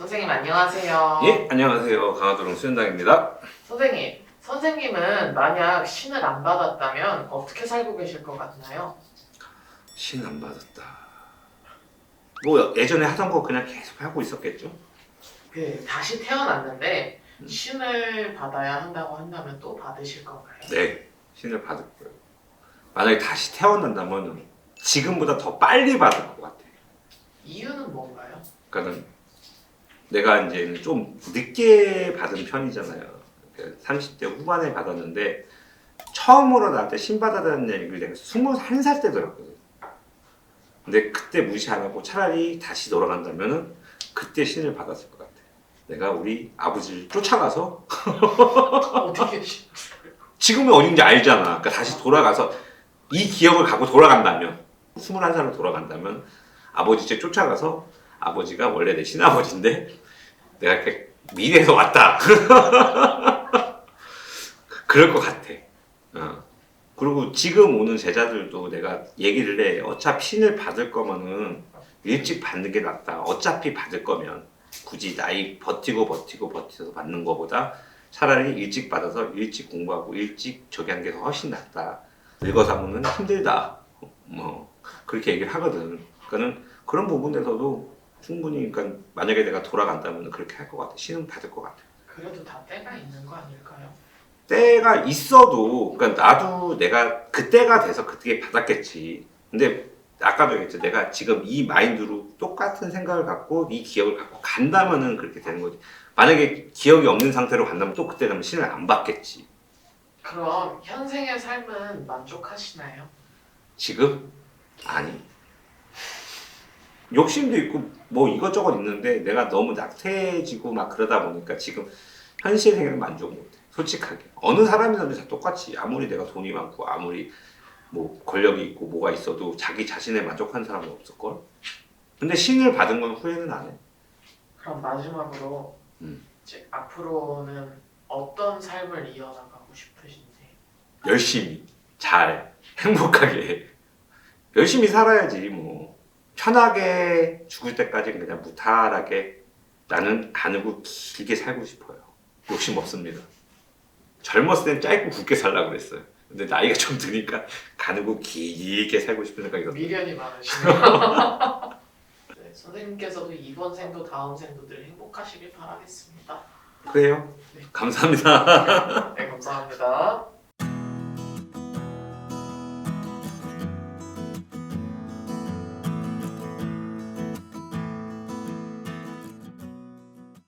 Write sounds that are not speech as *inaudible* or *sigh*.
안녕하세요. 예, 안녕하세요. 강화도령 수현당입니다. 선생님, 선생님은 만약 신을 안 받았다면 어떻게 살고 계실 것 같나요? 신 안 받았다. 뭐 예전에 하던 거 그냥 계속 하고 있었겠죠? 그 다시 태어났는데 음. 신을 받아야 한다고 한다면 또 받으실 건가요? 네, 신을 받을 거예요. 만약에 다시 태어난다면 지금보다 더 빨리 받을 것 같아. 이유는 뭔가요? 그러니까는 내가 이제 좀 늦게 받은 편이잖아요. 30대 후반에 받았는데 처음으로 나한테 신 받아다는 얘기를 내가 21살 때 들었거든. 근데 그때 무시 안 하고 차라리 다시 돌아간다면은 그때 신을 받았을 것 같아. 내가 우리 아버지를 쫓아가서 계시? 지금이 어딘지 알잖아. 그러니까 다시 돌아가서 이 기억을 갖고 돌아간다면 21살로 돌아간다면 아버지 집 쫓아가서 아버지가 원래 내 친아버지인데 내가 이렇게 미래에서 왔다. *laughs* 그럴 것 같아. 어. 그리고 지금 오는 제자들도 내가 얘기를 해. 어차피 신을 받을 거면은 일찍 받는 게 낫다. 어차피 받을 거면 굳이 나이 버티고 버티고 버텨서 받는 거보다 차라리 일찍 받아서 일찍 공부하고 일찍 저기 하는 게 더 훨씬 낫다. 늙어서 하면 힘들다. 뭐 그렇게 얘기를 하거든. 그러니까는 그런 부분에서도 충분히 그러니까 만약에 내가 돌아간다면 그렇게 할 것 같아. 신은 받을 것 같아. 그래도 다 때가 있는 거 아닐까요? 때가 있어도 그러니까 나도 내가 그때가 돼서 그때 받았겠지. 근데 아까도 얘기했죠. 내가 지금 이 마인드로 똑같은 생각을 갖고 이 기억을 갖고 간다면은 그렇게 되는 거지. 만약에 기억이 없는 상태로 간다면 또 그때 되면 신을 안 받겠지. 그럼 현생의 삶은 만족하시나요? 지금 아니. 욕심도 있고 뭐 이것저것 있는데 내가 너무 낙태해지고 막 그러다 보니까 지금 현실 생활 만족 못해. 솔직하게 어느 사람이든지 다 똑같이 아무리 내가 돈이 많고 아무리 뭐 권력이 있고 뭐가 있어도 자기 자신에 만족한 사람은 없을 걸. 근데 신을 받은 건 후회는 안 해. 그럼 마지막으로 음. 이제 앞으로는 어떤 삶을 이어나가고 싶으신지 열심히 잘 행복하게 열심히 살아야지 뭐 편하게 죽을 때까지 그냥 무탈하게 나는 가누고 길게 살고 싶어요. 욕심 없습니다. 젊었을 땐 짧고 굵게 살라 그랬어요. 근데 나이가 좀 드니까 가누고 길게 살고 싶은 생각이 들어요. 미련이 많으시네요. *laughs* 네, 선생님께서도 이번 생도 다음 생도 늘 행복하시길 바라겠습니다. 그래요? 감사합니다. 네, 감사합니다.